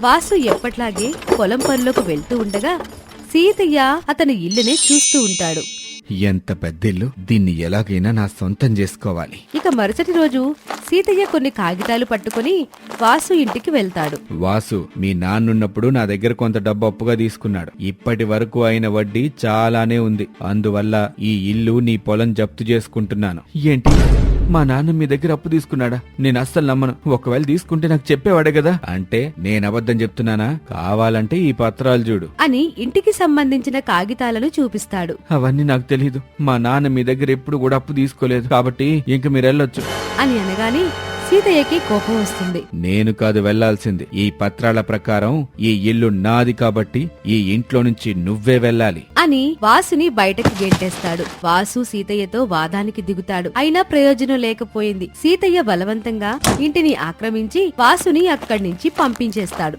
వాసు ఎప్పట్లాగే పొలం పనులకు వెళ్తూ ఉండగా సీతయ్య అతని ఇల్లునే చూస్తూ ఉంటాడు. ఎంత పెద్దిల్లు దీన్ని ఎలాగైనా నా సొంతం చేసుకోవాలి. ఇక మరుసటి రోజు సీతయ్య కొన్ని కాగితాలు పట్టుకుని వాసు ఇంటికి వెళ్తాడు. వాసు మీ నాన్నున్నప్పుడు నా దగ్గర కొంత డబ్బు అప్పుగా తీసుకున్నాడు. ఇప్పటి వరకు అయిన వడ్డీ చాలానే ఉంది. అందువల్ల ఈ ఇల్లు నీ పొలం జప్తు చేసుకుంటున్నాను. ఏంటి? మా నాన్న మీ దగ్గర అప్పు తీసుకున్నాడా? నేను అస్సలు నమ్మను. ఒకవేళ తీసుకుంటే నాకు చెప్పేవాడే కదా. అంటే నేను అబద్ధం చెప్తున్నానా? కావాలంటే ఈ పత్రాలు చూడు. అని ఇంటికి సంబంధించిన కాగితాలను చూపిస్తాడు. అవన్నీ నాకు తెలీదు. మా నాన్న మీ దగ్గర ఎప్పుడు కూడా అప్పు తీసుకోలేదు. కాబట్టి ఇంక మీరు వెళ్ళొచ్చు. అని అనగానే సీతయ్యకి కోపం వస్తుంది. నేను కాదు వెళ్ళాల్సింది. ఈ పత్రాల ప్రకారం ఈ ఇల్లు నాది కాబట్టి ఈ ఇంట్లో నుంచి నువ్వే వెళ్ళాలి. అని వాసుని బయటకి గెంటేస్తాడు. వాసు సీతయ్యతో వాదానికి దిగుతాడు. అయినా ప్రయోజనం లేకపోయింది. సీతయ్య బలవంతంగా ఇంటిని ఆక్రమించి వాసుని అక్కడి నుంచి పంపించేస్తాడు.